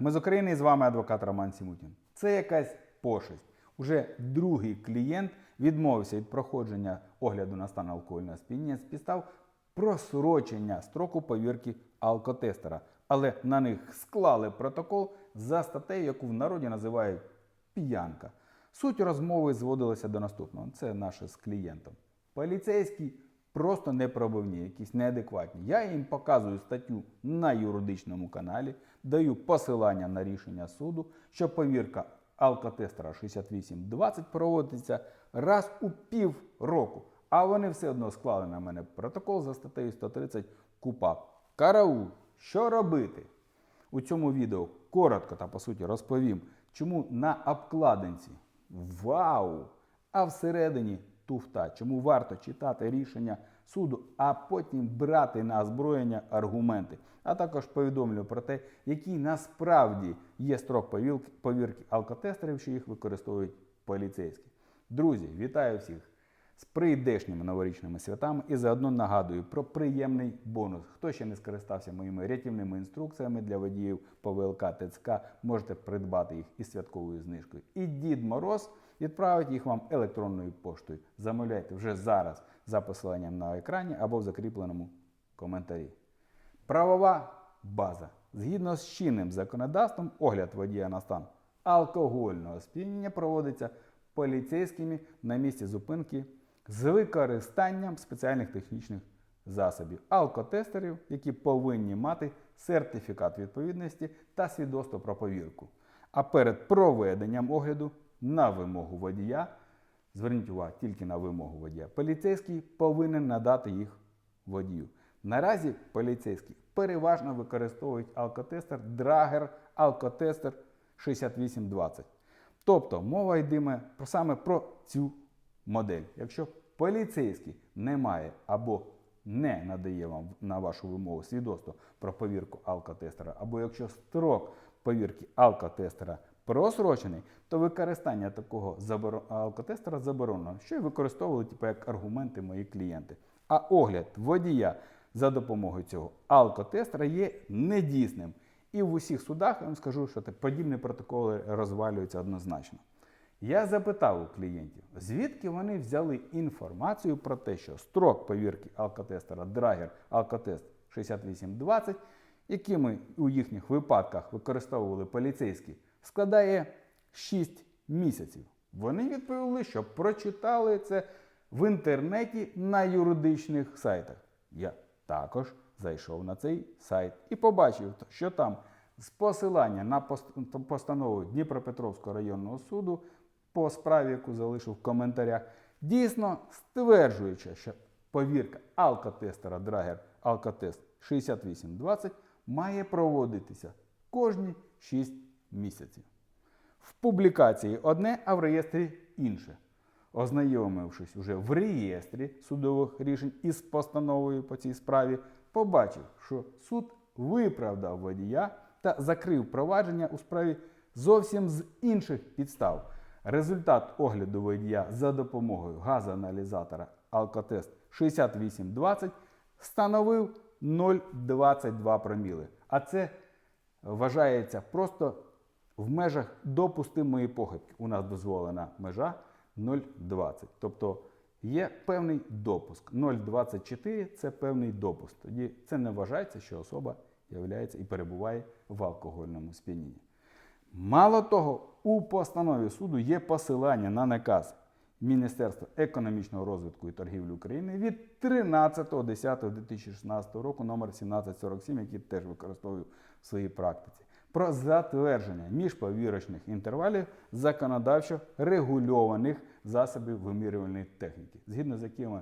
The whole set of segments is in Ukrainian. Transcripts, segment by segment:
Ми з України і з вами адвокат Роман Сімутін. Це якась пошесть. Уже другий клієнт відмовився від проходження огляду на стан алкогольного сп'яніння з підстав просрочення строку повірки алкотестера. Але на них склали протокол за статтею, яку в народі називають п'янка. Суть розмови зводилася до наступного: це наше з клієнтом. Поліцейські просто непробивні, якісь неадекватні. Я їм показую статтю на юридичному каналі, даю посилання на рішення суду, що повірка алкотестера 6820 проводиться раз у пів року. А вони все одно склали на мене протокол за статтею 130 КУПАП. Караул, що робити? У цьому відео коротко та по суті розповім, чому на обкладинці вау, а всередині туфта, чому варто читати рішення суду, а потім брати на озброєння аргументи. А також повідомлю про те, який насправді є строк повірки алкотестерів, що їх використовують поліцейські. Друзі, вітаю всіх! з прийдешніми новорічними святами і заодно нагадую про приємний бонус. Хто ще не скористався моїми рятівними інструкціями для водіїв по ВЛК ТЦК, можете придбати їх із святковою знижкою. І Дід Мороз відправить їх вам електронною поштою. Замовляйте вже зараз за посиланням на екрані або в закріпленому коментарі. Правова база. Згідно з чинним законодавством, огляд водія на стан алкогольного сп'яніння проводиться поліцейськими на місці зупинки з використанням спеціальних технічних засобів алкотестерів, які повинні мати сертифікат відповідності та свідоцтво про повірку. А перед проведенням огляду на вимогу водія, зверніть увагу тільки на вимогу водія, поліцейський повинен надати їх водію. Наразі поліцейські переважно використовують алкотестер Драгер Алкотестер 6820. Тобто мова про саме про цю модель. Якщо поліцейський не має або не надає вам на вашу вимогу свідоцтво про повірку алкотестера, або якщо строк повірки алкотестера просрочений, то використання такого алкотестера заборонено, що й використовували типу, як аргументи мої клієнти. А огляд водія за допомогою цього алкотестера є недійсним. І в усіх судах я вам скажу, що подібні протоколи розвалюються однозначно. Я запитав у клієнтів, звідки вони взяли інформацію про те, що строк повірки алкотестера Драгер Алкотест 6820, якими у їхніх випадках використовували поліцейські, складає 6 місяців. Вони відповіли, що прочитали це в інтернеті на юридичних сайтах. Я також зайшов на цей сайт і побачив, що там з посилання на пост- постанову Дніпропетровського районного суду по справі, яку залишив в коментарях, дійсно стверджуючи, що повірка алкотестера Драгер Алкотест 6820 має проводитися кожні 6 місяців. В публікації одне, а в реєстрі інше. Ознайомившись уже в реєстрі судових рішень із постановою по цій справі, побачив, що суд виправдав водія та закрив провадження у справі зовсім з інших підстав. Результат огляду водія за допомогою газоаналізатора Алкотест 6820 становив 0,22 проміли. А це вважається просто в межах допустимої похибки. У нас дозволена межа 0,20. Тобто є певний допуск. 0,24 це певний допуск. Тоді це не вважається, що особа являється і перебуває в алкогольному сп'янінні. Мало того, у постанові суду є посилання на наказ Міністерства економічного розвитку і торгівлі України від 13.10.2016 року номер 1747, який теж використовую в своїй практиці, про затвердження міжповірочних інтервалів законодавчо регульованих засобів вимірювальної техніки, згідно з якими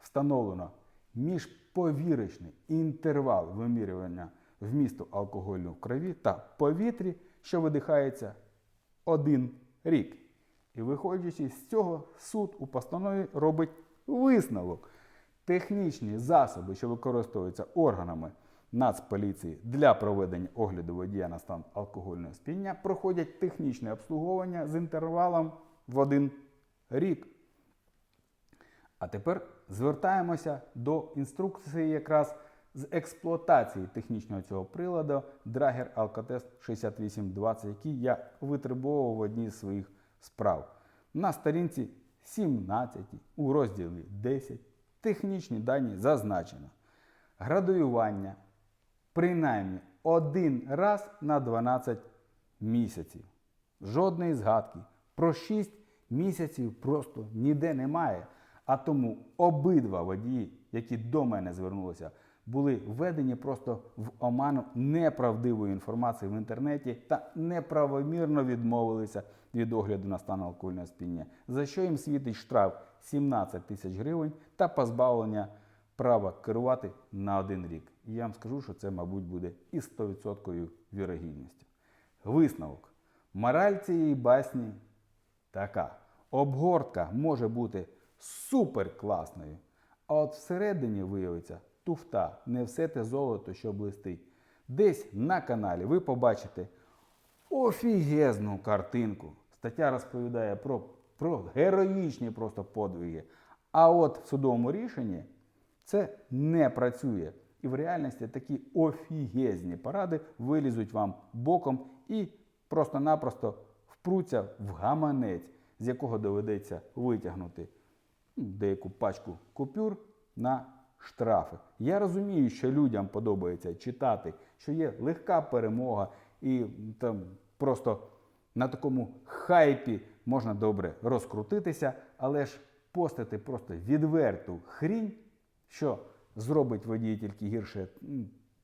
встановлено міжповірочний інтервал вимірювання вмісту алкоголю в крові та повітрі, що видихається один рік. І виходячи з цього, суд у постанові робить висновок. Технічні засоби, що використовуються органами Нацполіції для проведення огляду водія на стан алкогольного сп'яніння, проходять технічне обслуговування з інтервалом в один рік. А тепер звертаємося до інструкції якраз з експлуатації технічного цього приладу Драгер Alcatel 6820, який я витребовував в одній з своїх справ. На сторінці 17 у розділі 10 технічні дані зазначено. Градуювання принаймні один раз на 12 місяців. Жодної згадки про 6 місяців просто ніде немає. А тому обидва водії, які до мене звернулися, були введені просто в оману неправдивої інформації в інтернеті та неправомірно відмовилися від огляду на стан алкогольного сп'яніння, за що їм світить штраф 17 тисяч гривень та позбавлення права керувати на один рік. І я вам скажу, що це, мабуть, буде із 100% вірогідністю. Висновок. Мораль цієї басні така. Обгортка може бути супер класною, а от всередині виявиться туфта, не все те золото, що блистить. Десь на каналі ви побачите офігезну картинку. Стаття розповідає про, про героїчні просто подвиги. А от в судовому рішенні це не працює. І в реальності такі офігезні поради вилізуть вам боком і просто-напросто впруться в гаманець, з якого доведеться витягнути ну, деяку пачку купюр на штрафи. Я розумію, що людям подобається читати, що є легка перемога, і там просто на такому хайпі можна добре розкрутитися, але ж постити просто відверту хрінь, що зробить водій тільки гірше,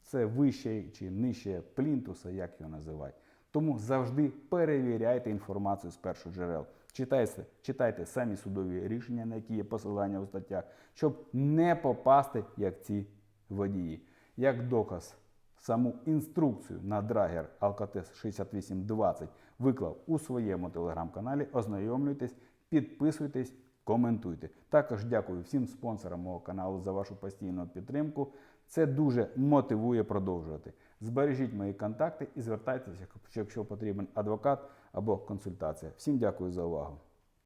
це вище чи нижче плінтуса, як його називають. Тому завжди перевіряйте інформацію з перших джерел. Читайте, читайте самі судові рішення, на які є посилання у статтях, щоб не попасти, як ці водії. Як доказ, саму інструкцію на драгер Alcatel 6820 виклав у своєму телеграм-каналі. Ознайомлюйтесь, підписуйтесь, коментуйте. Також дякую всім спонсорам мого каналу за вашу постійну підтримку. Це дуже мотивує продовжувати. Збережіть мої контакти і звертайтеся, якщо потрібен адвокат або консультація. Всім дякую за увагу.